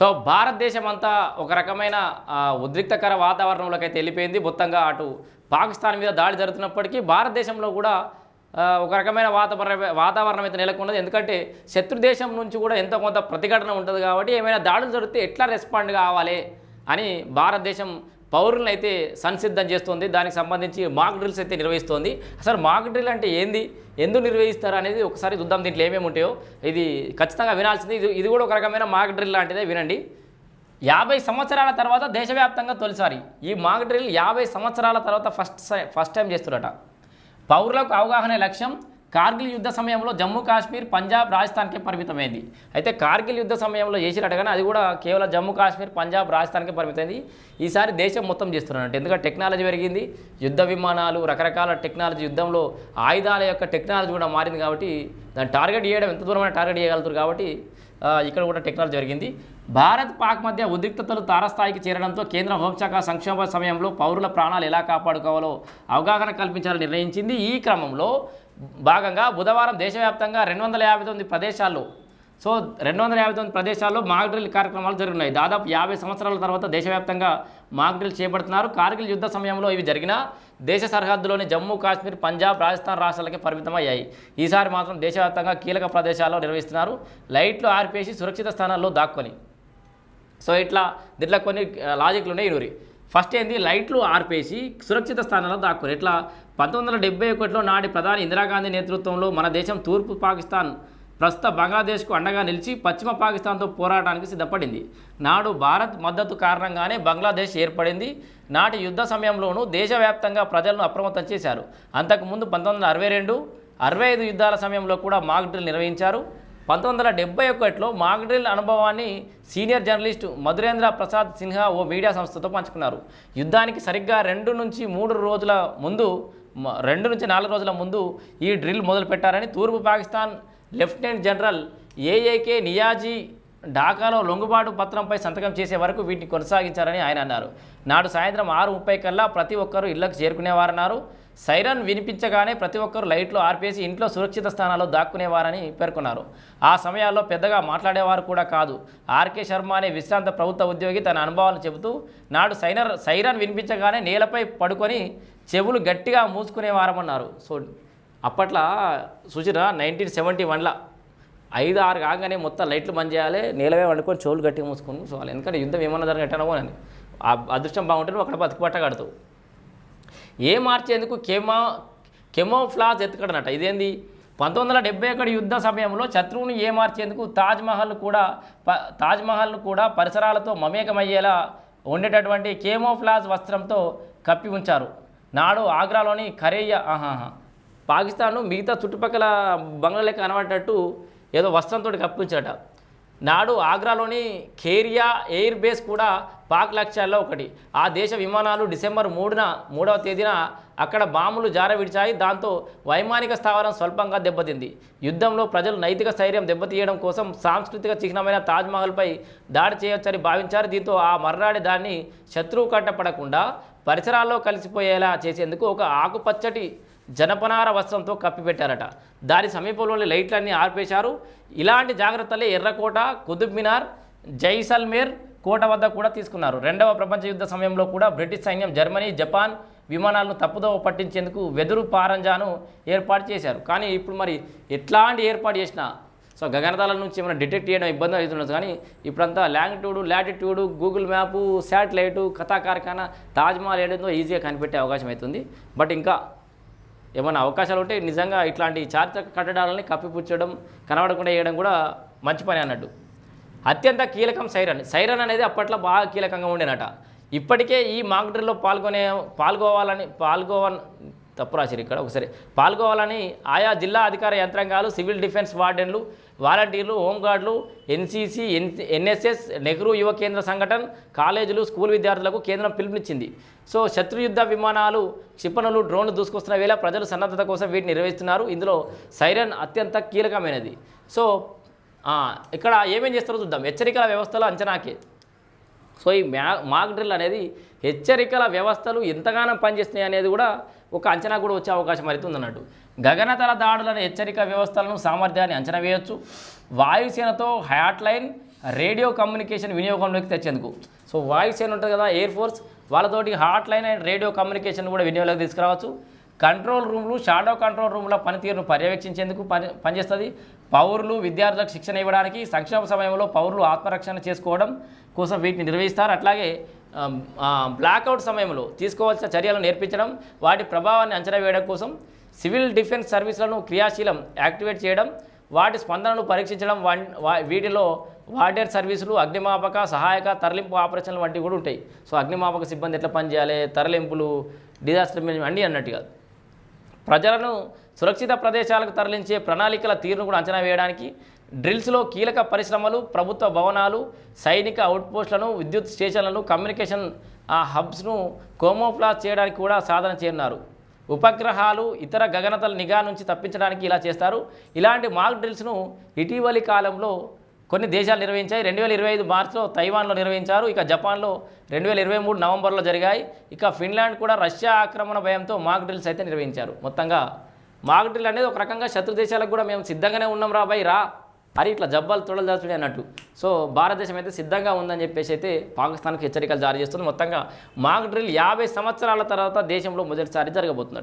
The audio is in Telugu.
సో భారతదేశం అంతా ఒక రకమైన ఉద్రిక్తకర వాతావరణంలోకి అయితే వెళ్ళిపోయింది. మొత్తంగా అటు పాకిస్తాన్ మీద దాడి జరుగుతున్నప్పటికీ భారతదేశంలో కూడా ఒక రకమైన వాతావరణ వాతావరణం అయితే నెలకొన్నది. ఎందుకంటే శత్రు దేశం నుంచి కూడా ఎంతో కొంత ప్రతిఘటన ఉంటుంది కాబట్టి ఏమైనా దాడులు జరిగితే ఎట్లా రెస్పాండ్ కావాలి అని భారతదేశం పౌరులను అయితే సంసిద్ధం చేస్తుంది. దానికి సంబంధించి మాక్ డ్రిల్స్ అయితే నిర్వహిస్తోంది. అసలు మాక్ డ్రిల్ అంటే ఏంది? ఎందుకు నిర్వహిస్తారు అనేది ఒకసారి చూద్దాం. దీంట్లో ఏమేమి ఉంటాయో ఇది ఖచ్చితంగా వినాల్సింది. ఇది ఇది కూడా ఒక రకమైన మాక్ డ్రిల్ లాంటిదే. వినండి. యాభై సంవత్సరాల తర్వాత దేశవ్యాప్తంగా తొలిసారి ఈ మాక్ డ్రిల్ యాభై సంవత్సరాల తర్వాత ఫస్ట్ ఫస్ట్ టైం చేస్తున్నట. పౌరులకు అవగాహన లక్ష్యం కార్గిల్ యుద్ధ సమయంలో జమ్మూ కాశ్మీర్ పంజాబ్ రాజస్థాన్కే పరిమితమైంది. అయితే కార్గిల్ యుద్ధ సమయంలో చేసినట్టు కానీ అది కూడా కేవలం జమ్మూ కాశ్మీర్ పంజాబ్ రాజస్థాన్కే పరిమితమైంది. ఈసారి దేశం మొత్తం చేస్తున్నట్టు. ఎందుకంటే టెక్నాలజీ పెరిగింది. యుద్ధ విమానాలు రకరకాల టెక్నాలజీ యుద్ధంలో ఆయుధాల యొక్క టెక్నాలజీ కూడా మారింది కాబట్టి దాన్ని టార్గెట్ చేయడం ఎంత దూరమైన టార్గెట్ చేయగలుగుతారు కాబట్టి ఇక్కడ కూడా టెక్నాలజీ జరిగింది. భారత్ పాక్ మధ్య ఉద్రిక్తతలు తారస్థాయికి చేరడంతో కేంద్ర హోంశాఖ సంక్షోభ సమయంలో పౌరుల ప్రాణాలు ఎలా కాపాడుకోవాలో అవగాహన కల్పించాలని నిర్ణయించింది. ఈ క్రమంలో భాగంగా బుధవారం దేశవ్యాప్తంగా రెండు వందల యాభై తొమ్మిది ప్రదేశాల్లో సో రెండు వందల యాభై తొమ్మిది ప్రదేశాల్లో మాక్ డ్రిల్ కార్యక్రమాలు జరుగుతున్నాయి దాదాపు యాభై సంవత్సరాల తర్వాత దేశవ్యాప్తంగా మాక్ డ్రిల్ చేపడుతున్నారు. కార్గిల్ యుద్ధ సమయంలో ఇవి జరిగిన దేశ సరిహద్దులోని జమ్మూ కాశ్మీర్ పంజాబ్ రాజస్థాన్ రాష్ట్రాలకే పరిమితమయ్యాయి. ఈసారి మాత్రం దేశవ్యాప్తంగా కీలక ప్రదేశాల్లో నిర్వహిస్తున్నారు. లైట్లు ఆర్పేసి సురక్షిత స్థానాల్లో దాక్కొని. సో ఇట్లా దీంట్లో కొన్ని లాజిక్లు ఉన్నాయి ఇనురి ఫస్ట్ ఏంది లైట్లు ఆర్పేసి సురక్షిత స్థానంలో దాక్కుని ఇట్లా పంతొమ్మిది వందల డెబ్బై ఒకటిలో నాటి ప్రధాని ఇందిరాగాంధీ నేతృత్వంలో మన దేశం తూర్పు పాకిస్తాన్ ప్రస్తుత బంగ్లాదేశ్కు అండగా నిలిచి పశ్చిమ పాకిస్తాన్తో పోరాటానికి సిద్ధపడింది. నాడు భారత్ మద్దతు కారణంగానే బంగ్లాదేశ్ ఏర్పడింది. నాటి యుద్ధ సమయంలోనూ దేశవ్యాప్తంగా ప్రజలను అప్రమత్తం చేశారు. అంతకుముందు పంతొమ్మిది వందల అరవై రెండు అరవై ఐదు యుద్ధాల సమయంలో కూడా మాక్ డ్రిల్ నిర్వహించారు. పంతొమ్మిది వందల డెబ్బై ఒకటిలో మాగ్డ్రిల్ అనుభవాన్ని సీనియర్ జర్నలిస్ట్ మధురేంద్ర ప్రసాద్ సిన్హా ఓ మీడియా సంస్థతో పంచుకున్నారు. యుద్ధానికి సరిగ్గా రెండు నుంచి మూడు రోజుల ముందు రెండు నుంచి నాలుగు రోజుల ముందు ఈ డ్రిల్ మొదలుపెట్టారని తూర్పు Pakistan lieutenant general AAK Niazi ఢాకాలో లొంగుబాటు పత్రంపై సంతకం చేసే వరకు వీటిని కొనసాగించారని ఆయన అన్నారు. నాడు సాయంత్రం ఆరు ముప్పై కల్లా ప్రతి ఒక్కరూ ఇళ్ళకు చేరుకునేవారన్నారు. సైరన్ వినిపించగానే ప్రతి ఒక్కరూ లైట్లు ఆర్పేసి ఇంట్లో సురక్షిత స్థానాల్లో దాక్కునేవారని పేర్కొన్నారు. ఆ సమయాల్లో పెద్దగా మాట్లాడేవారు కూడా కాదు. ఆర్కే శర్మ అనే విశ్రాంత ప్రభుత్వ ఉద్యోగి తన అనుభవాలను చెబుతూ నాడు సైనర్ సైరన్ వినిపించగానే నేలపై పడుకొని చెవులు గట్టిగా మూసుకునేవారమన్నారు. సో అప్పట్లో సుచిర నైన్టీన్ సెవెంటీ వన్లో ఐదు ఆరు కాగానే మొత్తం లైట్లు బంద్ చేయాలి నేలవే వండుకొని చెవులు గట్టిగా మూసుకొని చూడాలి ఎందుకంటే యుద్ధం ఏమన్నా జరగటనో అని. ఆ అదృష్టం బాగుంటే నువ్వు అక్కడ బతుకు పట్టగడతావు ఏ మార్చేందుకు కెమా కెమోఫ్లాజ్ ఎత్తుకడనట. ఇదేంది? పంతొమ్మిది వందల డెబ్బై ఒకటి యుద్ధ సమయంలో శత్రువుని ఏమార్చేందుకు తాజ్మహల్ కూడా ప తాజ్మహల్ను కూడా పరిసరాలతో మమేకమయ్యేలా ఉండేటటువంటి కేమోఫ్లాజ్ వస్త్రంతో కప్పి ఉంచారు. నాడు ఆగ్రాలోని ఖరేయ ఆహాహా పాకిస్తాన్ మిగతా చుట్టుపక్కల బంగ్లాలే కనబడేటట్టు ఏదో వస్త్రంతో కప్పించట నాడు ఆగ్రాలోని కేరియా ఎయిర్ బేస్ కూడా పాక్ లక్ష్యాల్లో ఒకటి. ఆ దేశ విమానాలు డిసెంబర్ మూడున మూడవ తేదీన అక్కడ బాంబులు జార విడిచాయి. దాంతో వైమానిక స్థావరం స్వల్పంగా దెబ్బతింది. యుద్ధంలో ప్రజలు నైతిక స్థైర్యం దెబ్బతీయడం కోసం సాంస్కృతిక చిహ్నమైన తాజ్మహల్పై దాడి చేయొచ్చని భావించారు. దీంతో ఆ మర్నాడి దాన్ని శత్రువు కట్టపడకుండా పరిసరాల్లో కలిసిపోయేలా చేసేందుకు ఒక ఆకుపచ్చటి జనపనార వస్త్రంతో కప్పిపెట్టారట. దాని సమీపంలోని లైట్లన్నీ ఆర్పేశారు. ఇలాంటి జాగ్రత్తలే ఎర్రకోట కుతుబ్ మినార్ జైసల్మేర్ కోట వద్ద కూడా తీసుకున్నారు. రెండవ ప్రపంచ యుద్ధ సమయంలో కూడా బ్రిటిష్ సైన్యం జర్మనీ జపాన్ విమానాలను తప్పుదోవ పట్టించేందుకు వెదురు పారంజాను ఏర్పాటు చేశారు. కానీ ఇప్పుడు మరి ఎట్లాంటి ఏర్పాటు చేసినా సో గగనతలం నుంచి ఏమైనా డిటెక్ట్ చేయడం ఇబ్బంది అవుతుండదు కానీ ఇప్పుడంతా longitude latitude Google map satellite కథా కార్ఖానా తాజ్మహల్ ఏడేందో ఈజీగా కనిపెట్టే అవకాశం అవుతుంది. బట్ ఇంకా ఏమైనా అవకాశాలు ఉంటే నిజంగా ఇట్లాంటి చారిత్రక కట్టడాలని కప్పిపుచ్చడం కనబడకుండా చేయడం కూడా మంచి పని అన్నట్టు. అత్యంత కీలకం సైరన్. సైరన్ అనేది అప్పట్లో బాగా కీలకంగా ఉండేనట. ఇప్పటికే ఈ మాక్ డ్రిల్లో పాల్గొనే పాల్గొవాలని పాల్గొవ తప్పు రాశారు ఇక్కడ. ఒకసారి పాల్గొవాలని ఆయా జిల్లా అధికార యంత్రాంగాలు సివిల్ డిఫెన్స్ వార్డెన్లు వాలంటీర్లు హోంగార్డులు NCC N NSS Nehru Yuva Kendra Sangathan కాలేజీలు స్కూల్ విద్యార్థులకు కేంద్రం పిలుపునిచ్చింది. సో శత్రుయుద్ధ విమానాలు క్షిపణులు డ్రోన్లు దూసుకొస్తున్న వేళ ప్రజలు సన్నద్ధత కోసం వీటిని నిర్వహిస్తున్నారు. ఇందులో సైరన్ అత్యంత కీలకమైనది. సో ఇక్కడ ఏమేం చేస్తారో చూద్దాం. హెచ్చరికల వ్యవస్థలో అంచనాకే. సో ఈ మ్యా మాక్ డ్రిల్ అనేది హెచ్చరికల వ్యవస్థలు ఎంతగానో పనిచేస్తున్నాయి అనేది కూడా ఒక అంచనా కూడా వచ్చే అవకాశం అయితే ఉందన్నట్టు. గగనతల దాడులను హెచ్చరిక వ్యవస్థలను సామర్థ్యాన్ని అంచనా వేయొచ్చు. వాయుసేనతో హ్యాట్లైన్ రేడియో కమ్యూనికేషన్ వినియోగంలోకి తెచ్చేందుకు. సో వాయుసేన ఉంటుంది కదా ఎయిర్ ఫోర్స్ వాళ్ళతోటి hot line and radio communication కూడా వినియోగంలోకి తీసుకురావచ్చు. కంట్రోల్ రూమ్లు షాడో కంట్రోల్ రూమ్ల పనితీరును పర్యవేక్షించేందుకు పని పనిచేస్తుంది. పౌరులు విద్యార్థులకు శిక్షణ ఇవ్వడానికి సంక్షేమ సమయంలో పౌరులు ఆత్మరక్షణ చేసుకోవడం కోసం వీటిని నిర్వహిస్తారు. అట్లాగే బ్లాక్అవుట్ సమయంలో తీసుకోవాల్సిన చర్యలను నేర్పించడం వాటి ప్రభావాన్ని అంచనా వేయడం కోసం సివిల్ డిఫెన్స్ సర్వీసులను క్రియాశీలం యాక్టివేట్ చేయడం వాటి స్పందనను పరీక్షించడం వన్- వీటిలో వార్డెర్ సర్వీసులు అగ్నిమాపక సహాయక తరలింపు ఆపరేషన్లు వంటివి కూడా ఉంటాయి. సో అగ్నిమాపక సిబ్బంది ఎట్లా పనిచేయాలి తరలింపులు డిజాస్టర్ మేనేజ్మెంట్ అన్నీ అన్నట్టుగా. ప్రజలను సురక్షిత ప్రదేశాలకు తరలించే ప్రణాళికల తీరును కూడా అంచనా వేయడానికి డ్రిల్స్లో కీలక పరిశ్రమలు ప్రభుత్వ భవనాలు సైనిక అవుట్పోస్టులను విద్యుత్ స్టేషన్లను కమ్యూనికేషన్ ఆ, హబ్స్ను కోమోఫ్లాస్ చేయడానికి కూడా సాధన చేయనున్నారు. ఉపగ్రహాలు ఇతర గగనతల నిఘా నుంచి తప్పించడానికి ఇలా చేస్తారు. ఇలాంటి మాక్ డ్రిల్స్ను ఇటీవలి కాలంలో కొన్ని దేశాలు నిర్వహించాయి. రెండు వేల ఇరవై ఐదు మార్చిలో తైవాన్లో నిర్వహించారు. ఇక జపాన్లో రెండు వేల ఇరవై మూడు నవంబర్లో జరిగాయి. ఇక ఫిన్లాండ్ కూడా రష్యా ఆక్రమణ భయంతో మాక్ డ్రిల్స్ అయితే నిర్వహించారు. మొత్తంగా మాక్ డ్రిల్ అనేది ఒక రకంగా శత్రు దేశాలకు కూడా మేము సిద్ధంగానే ఉన్నాం రా బాయ్ రా. అరే ఇట్లా జబ్బాలు తొడలదాచుడే అన్నట్టు. సో భారతదేశం అయితే సిద్ధంగా ఉందని చెప్పేసి అయితే పాకిస్తాన్కి హెచ్చరికలు జారీ చేస్తుంది. మొత్తంగా మాక్ డ్రిల్ యాభై సంవత్సరాల తర్వాత దేశంలో మొదటిసారి జరగబోతుందట.